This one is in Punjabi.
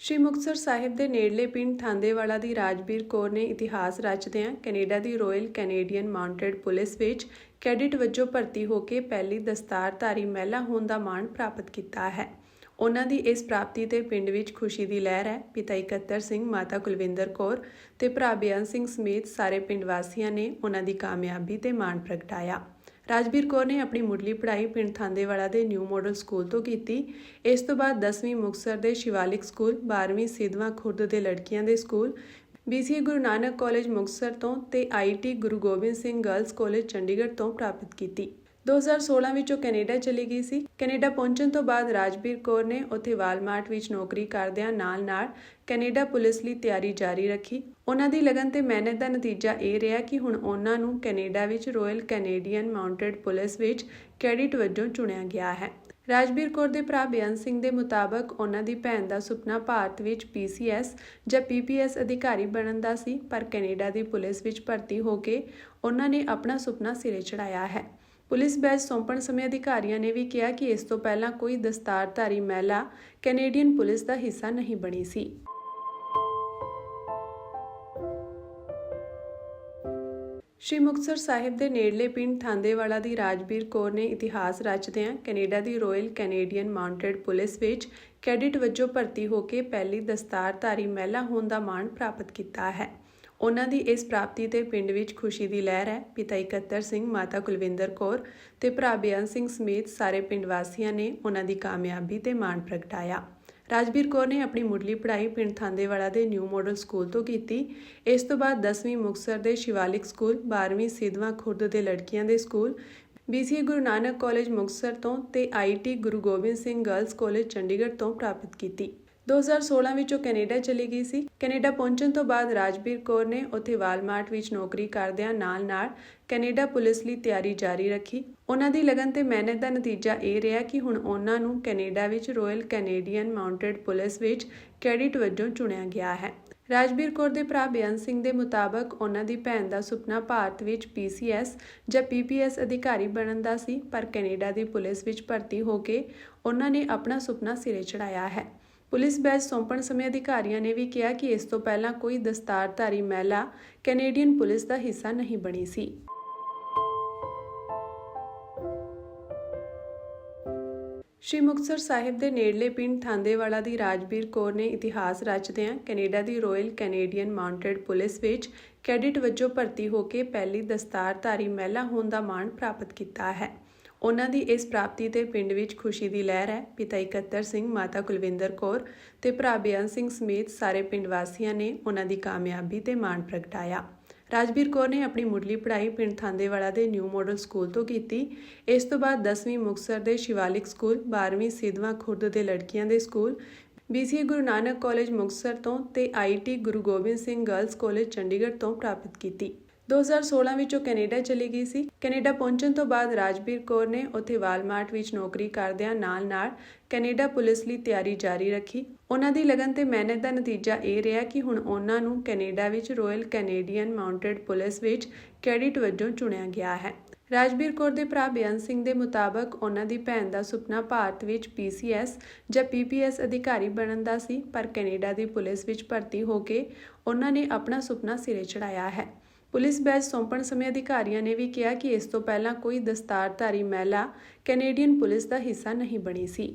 ਸ਼੍ਰੀ ਮੁਕਤਸਰ ਸਾਹਿਬ ਦੇ ਨੇੜਲੇ ਪਿੰਡ ਥਾਂਦੇਵਾਲਾ ਦੀ ਰਾਜਬੀਰ ਕੌਰ ਨੇ ਇਤਿਹਾਸ ਰਚਦਿਆਂ ਕੈਨੇਡਾ ਦੀ ਰਾਇਲ ਕੈਨੇਡੀਅਨ ਮਾਊਂਟਡ ਪੁਲਿਸ ਵਿੱਚ ਕੈਡਿਟ ਵਜੋਂ ਭਰਤੀ ਹੋ ਕੇ ਪਹਿਲੀ ਦਸਤਾਰਧਾਰੀ ਮਹਿਲਾ ਹੋਣ ਦਾ ਮਾਣ ਪ੍ਰਾਪਤ ਕੀਤਾ ਹੈ। ਉਹਨਾਂ ਦੀ ਇਸ ਪ੍ਰਾਪਤੀ ਤੇ ਪਿੰਡ ਵਿੱਚ ਖੁਸ਼ੀ ਦੀ ਲਹਿਰ ਹੈ। ਪਿਤਾ ਇਕੱਤਰ ਸਿੰਘ, ਮਾਤਾ ਕੁਲਵਿੰਦਰ ਕੌਰ ਤੇ ਭਰਾ ਬਿਆਨ ਸਿੰਘ ਸਮੇਤ ਸਾਰੇ ਪਿੰਡ ਵਾਸੀਆਂ ਨੇ ਉਹਨਾਂ ਦੀ ਕਾਮਯਾਬੀ ਤੇ ਮਾਣ ਪ੍ਰਗਟਾਇਆ। ਰਾਜਬੀਰ ਕੌਰ ਨੇ ਆਪਣੀ ਮੁੱਢਲੀ ਪੜ੍ਹਾਈ ਪਿੰਡ ਥਾਂਦੇਵਾਲਾ ਦੇ ਨਿਊ ਮਾਡਲ ਸਕੂਲ ਤੋਂ ਕੀਤੀ। ਇਸ ਤੋਂ ਬਾਅਦ 10ਵੀਂ ਮੁਕਤਸਰ ਦੇ ਸ਼ਿਵਾਲਿਕ ਸਕੂਲ 12ਵੀਂ ਸਿੱਧਵਾਂ ਖੁਰਦ ਦੇ ਲੜਕੀਆਂ ਦੇ school BCA Guru Nanak college Muktsar ਤੋਂ ਤੇ IIT Guru Gobind Singh girls college Chandigarh ਤੋਂ ਪ੍ਰਾਪਤ ਕੀਤੀ। 2016 ਵਿੱਚ ਉਹ ਕੈਨੇਡਾ ਚਲੀ ਗਈ ਸੀ। ਕੈਨੇਡਾ ਪਹੁੰਚਣ ਤੋਂ ਬਾਅਦ ਰਾਜਬੀਰ ਕੌਰ ਨੇ ਉੱਥੇ ਵਾਲਮਾਰਟ ਵਿੱਚ ਨੌਕਰੀ ਕਰਦਿਆਂ ਨਾਲ-ਨਾਲ ਕੈਨੇਡਾ ਪੁਲਿਸ ਲਈ ਤਿਆਰੀ ਜਾਰੀ ਰੱਖੀ। ਉਹਨਾਂ ਦੀ ਲਗਨ ਤੇ ਮਿਹਨਤ ਦਾ ਨਤੀਜਾ ਇਹ ਰਿਹਾ ਕਿ ਹੁਣ ਉਹਨਾਂ ਨੂੰ ਕੈਨੇਡਾ ਵਿੱਚ ਰਾਇਲ ਕੈਨੇਡੀਅਨ ਮਾਊਂਟਡ ਪੁਲਿਸ ਵਿੱਚ ਕੈਡਿਟ ਵਜੋਂ ਚੁਣਿਆ ਗਿਆ ਹੈ। ਰਾਜਬੀਰ ਕੌਰ ਦੇ ਭਰਾ ਬੇਅੰਤ ਸਿੰਘ ਦੇ ਮੁਤਾਬਕ ਉਹਨਾਂ ਦੀ ਭੈਣ ਦਾ ਸੁਪਨਾ ਭਾਰਤ ਵਿੱਚ PCS ਜਾਂ PPS ਅਧਿਕਾਰੀ ਬਣਨ ਦਾ ਸੀ, ਪਰ ਕੈਨੇਡਾ ਦੀ ਪੁਲਿਸ ਵਿੱਚ ਭਰਤੀ ਹੋ ਕੇ ਉਹਨਾਂ ਨੇ ਆਪਣਾ ਸੁਪਨਾ ਸਿਰੇ ਚੜਾਇਆ ਹੈ। ਪੁਲਿਸ ਬੈਜ ਸੌਂਪਣ ਸਮੇਂ ਅਧਿਕਾਰੀਆਂ ਨੇ ਵੀ ਕਿਹਾ ਕਿ ਇਸ ਤੋਂ ਪਹਿਲਾਂ ਕੋਈ ਦਸਤਾਰਧਾਰੀ ਮਹਿਲਾ ਕੈਨੇਡੀਅਨ ਪੁਲਿਸ ਦਾ ਹਿੱਸਾ ਨਹੀਂ ਬਣੀ ਸੀ। ਸ਼੍ਰੀ ਮੁਕਤਸਰ ਸਾਹਿਬ ਦੇ ਨੇੜਲੇ ਪਿੰਡ ਥਾਂਦੇਵਾਲਾ ਦੀ ਰਾਜਬੀਰ ਕੌਰ ਨੇ ਇਤਿਹਾਸ ਰਚਦਿਆਂ ਕੈਨੇਡਾ ਦੀ ਰਾਇਲ ਕੈਨੇਡੀਅਨ ਮਾਊਂਟਡ ਪੁਲਿਸ ਵਿੱਚ ਕੈਡਿਟ ਵਜੋਂ ਭਰਤੀ ਹੋ ਕੇ ਪਹਿਲੀ ਦਸਤਾਰਧਾਰੀ ਮਹਿਲਾ ਹੋਣ ਦਾ ਮਾਣ ਪ੍ਰਾਪਤ ਕੀਤਾ ਹੈ। ਉਹਨਾਂ ਦੀ ਇਸ ਪ੍ਰਾਪਤੀ ਤੇ ਪਿੰਡ ਵਿੱਚ ਖੁਸ਼ੀ ਦੀ ਲਹਿਰ ਹੈ। ਪਿਤਾ ਇਕੱਤਰ ਸਿੰਘ, ਮਾਤਾ ਕੁਲਵਿੰਦਰ ਕੌਰ ਤੇ ਭਰਾ ਬਿਆਨ ਸਿੰਘ ਸਮੇਤ ਸਾਰੇ ਪਿੰਡ ਵਾਸੀਆਂ ਨੇ ਉਹਨਾਂ ਦੀ ਕਾਮਯਾਬੀ ਤੇ ਮਾਣ ਪ੍ਰਗਟਾਇਆ। ਰਾਜਬੀਰ ਕੌਰ ਨੇ ਆਪਣੀ ਮੁੱਢਲੀ ਪੜ੍ਹਾਈ ਪਿੰਡ ਥਾਂਦੇਵਾਲਾ ਦੇ ਨਿਊ ਮਾਡਲ ਸਕੂਲ ਤੋਂ ਕੀਤੀ। ਇਸ ਤੋਂ ਬਾਅਦ 10ਵੀਂ ਮੁਕਤਸਰ ਦੇ ਸ਼ਿਵਾਲਿਕ ਸਕੂਲ 12ਵੀਂ ਸਿੱਧਵਾਂ ਖੁਰਦ ਦੇ ਲੜਕੀਆਂ ਦੇ school BCA Guru Nanak college Muktsar ਤੋਂ ਤੇ IIT Guru Gobind Singh girls college Chandigarh ਤੋਂ ਪ੍ਰਾਪਤ ਕੀਤੀ। 2016 ਵਿੱਚ ਉਹ ਕੈਨੇਡਾ ਚਲੀ ਗਈ ਸੀ। ਕੈਨੇਡਾ ਪਹੁੰਚਣ ਤੋਂ ਬਾਅਦ ਰਾਜਬੀਰ ਕੌਰ ਨੇ ਉੱਥੇ ਵਾਲਮਾਰਟ ਵਿੱਚ ਨੌਕਰੀ ਕਰਦਿਆਂ ਨਾਲ-ਨਾਲ ਕੈਨੇਡਾ ਪੁਲਿਸ ਲਈ ਤਿਆਰੀ ਜਾਰੀ ਰੱਖੀ। ਉਹਨਾਂ ਦੀ ਲਗਨ ਤੇ ਮਿਹਨਤ ਦਾ ਨਤੀਜਾ ਇਹ ਰਿਹਾ ਕਿ ਹੁਣ ਉਹਨਾਂ ਨੂੰ ਕੈਨੇਡਾ ਵਿੱਚ ਰਾਇਲ ਕੈਨੇਡੀਅਨ ਮਾਊਂਟਡ ਪੁਲਿਸ ਵਿੱਚ ਕੈਡਿਟ ਵਜੋਂ ਚੁਣਿਆ ਗਿਆ ਹੈ। ਰਾਜਬੀਰ ਕੌਰ ਦੇ ਭਰਾ ਬਿਆਨ ਸਿੰਘ ਦੇ ਮੁਤਾਬਕ ਉਹਨਾਂ ਦੀ ਭੈਣ ਦਾ ਸੁਪਨਾ ਭਾਰਤ ਵਿੱਚ PCS ਜਾਂ PPS ਅਧਿਕਾਰੀ ਬਣਨ ਦਾ ਸੀ, ਪਰ ਕੈਨੇਡਾ ਦੀ ਪੁਲਿਸ ਵਿੱਚ ਭਰਤੀ ਹੋ ਕੇ ਉਹਨਾਂ ਨੇ ਆਪਣਾ ਸੁਪਨਾ ਸਿਰੇ ਚੜਾਇਆ ਹੈ। ਪੁਲਿਸ ਬੈਜ ਸੌਂਪਣ ਸਮੇਂ ਅਧਿਕਾਰੀਆਂ ਨੇ ਵੀ ਕਿਹਾ ਕਿ ਇਸ ਤੋਂ ਪਹਿਲਾਂ ਕੋਈ ਦਸਤਾਰਧਾਰੀ ਮਹਿਲਾ ਕੈਨੇਡੀਅਨ ਪੁਲਿਸ ਦਾ ਹਿੱਸਾ ਨਹੀਂ ਬਣੀ ਸੀ। ਸ਼੍ਰੀ ਮੁਕਤਸਰ ਸਾਹਿਬ ਦੇ ਨੇੜਲੇ ਪਿੰਡ ਥਾਂਦੇਵਾਲਾ ਦੀ ਰਾਜਬੀਰ ਕੌਰ ਨੇ ਇਤਿਹਾਸ ਰਚਦਿਆਂ ਕੈਨੇਡਾ ਦੀ ਰਾਇਲ ਕੈਨੇਡੀਅਨ ਮਾਊਂਟਡ ਪੁਲਿਸ ਵਿੱਚ ਕੈਡਿਟ ਵਜੋਂ ਭਰਤੀ ਹੋ ਕੇ ਪਹਿਲੀ ਦਸਤਾਰਧਾਰੀ ਮਹਿਲਾ ਹੋਣ ਦਾ ਮਾਣ ਪ੍ਰਾਪਤ ਕੀਤਾ ਹੈ। ਉਹਨਾਂ ਦੀ ਇਸ ਪ੍ਰਾਪਤੀ ਤੇ ਪਿੰਡ ਵਿੱਚ ਖੁਸ਼ੀ ਦੀ ਲਹਿਰ ਹੈ। ਪਿਤਾ ਇਕੱਤਰ ਸਿੰਘ, ਮਾਤਾ ਕੁਲਵਿੰਦਰ ਕੌਰ ਤੇ ਭਰਾ ਬਿਆਨ ਸਿੰਘ ਸਮੇਤ ਸਾਰੇ ਪਿੰਡ ਵਾਸੀਆਂ ਨੇ ਉਹਨਾਂ ਦੀ ਕਾਮਯਾਬੀ ਤੇ ਮਾਣ ਪ੍ਰਗਟਾਇਆ। ਰਾਜਬੀਰ ਕੌਰ ਨੇ ਆਪਣੀ ਮੁੱਢਲੀ ਪੜ੍ਹਾਈ ਪਿੰਡ ਥਾਂਦੇਵਾਲਾ ਦੇ ਨਿਊ ਮਾਡਲ ਸਕੂਲ ਤੋਂ ਕੀਤੀ। ਇਸ ਤੋਂ ਬਾਅਦ 10ਵੀਂ ਮੁਕਤਸਰ ਦੇ ਸ਼ਿਵਾਲਿਕ ਸਕੂਲ 12ਵੀਂ ਸਿੱਧਵਾਂ ਖੁਰਦ ਦੇ ਲੜਕੀਆਂ ਦੇ school BCA Guru Nanak college Muktsar ਤੋਂ ਤੇ IIT Guru Gobind Singh girls college Chandigarh ਤੋਂ ਪ੍ਰਾਪਤ ਕੀਤੀ। 2016 ਵਿੱਚ ਉਹ ਕੈਨੇਡਾ ਚਲੀ ਗਈ ਸੀ। ਕੈਨੇਡਾ ਪਹੁੰਚਣ ਤੋਂ ਬਾਅਦ ਰਾਜਬੀਰ ਕੌਰ ਨੇ ਉੱਥੇ ਵਾਲਮਾਰਟ ਵਿੱਚ ਨੌਕਰੀ ਕਰਦਿਆਂ ਨਾਲ-ਨਾਲ ਕੈਨੇਡਾ ਪੁਲਿਸ ਲਈ ਤਿਆਰੀ ਜਾਰੀ ਰੱਖੀ। ਉਹਨਾਂ ਦੀ ਲਗਨ ਤੇ ਮਿਹਨਤ ਦਾ ਨਤੀਜਾ ਇਹ ਰਿਹਾ ਕਿ ਹੁਣ ਉਹਨਾਂ ਨੂੰ ਕੈਨੇਡਾ ਵਿੱਚ ਰਾਇਲ ਕੈਨੇਡੀਅਨ ਮਾਊਂਟਡ ਪੁਲਿਸ ਵਿੱਚ ਕੈਡਿਟ ਵਜੋਂ ਚੁਣਿਆ ਗਿਆ ਹੈ। ਰਾਜਬੀਰ ਕੌਰ ਦੇ ਭਰਾ ਬਿਆਨ ਸਿੰਘ ਦੇ ਮੁਤਾਬਕ ਉਹਨਾਂ ਦੀ ਭੈਣ ਦਾ ਸੁਪਨਾ ਭਾਰਤ ਵਿੱਚ PCS ਜਾਂ PPS ਅਧਿਕਾਰੀ ਬਣਨ ਦਾ ਸੀ, ਪਰ ਕੈਨੇਡਾ ਦੀ ਪੁਲਿਸ ਵਿੱਚ ਭਰਤੀ ਹੋ ਕੇ ਉਹਨਾਂ ਨੇ ਆਪਣਾ ਸੁਪਨਾ ਸਿਰੇ ਚੜਾਇਆ ਹੈ। ਪੁਲਿਸ ਬੈਜ ਸੌਂਪਣ ਸਮੇਂ ਅਧਿਕਾਰੀਆਂ ਨੇ ਵੀ ਕਿਹਾ ਕਿ ਇਸ ਤੋਂ ਪਹਿਲਾਂ ਕੋਈ ਦਸਤਾਰਧਾਰੀ ਮਹਿਲਾ ਕੈਨੇਡੀਅਨ ਪੁਲਿਸ ਦਾ ਹਿੱਸਾ ਨਹੀਂ ਬਣੀ ਸੀ।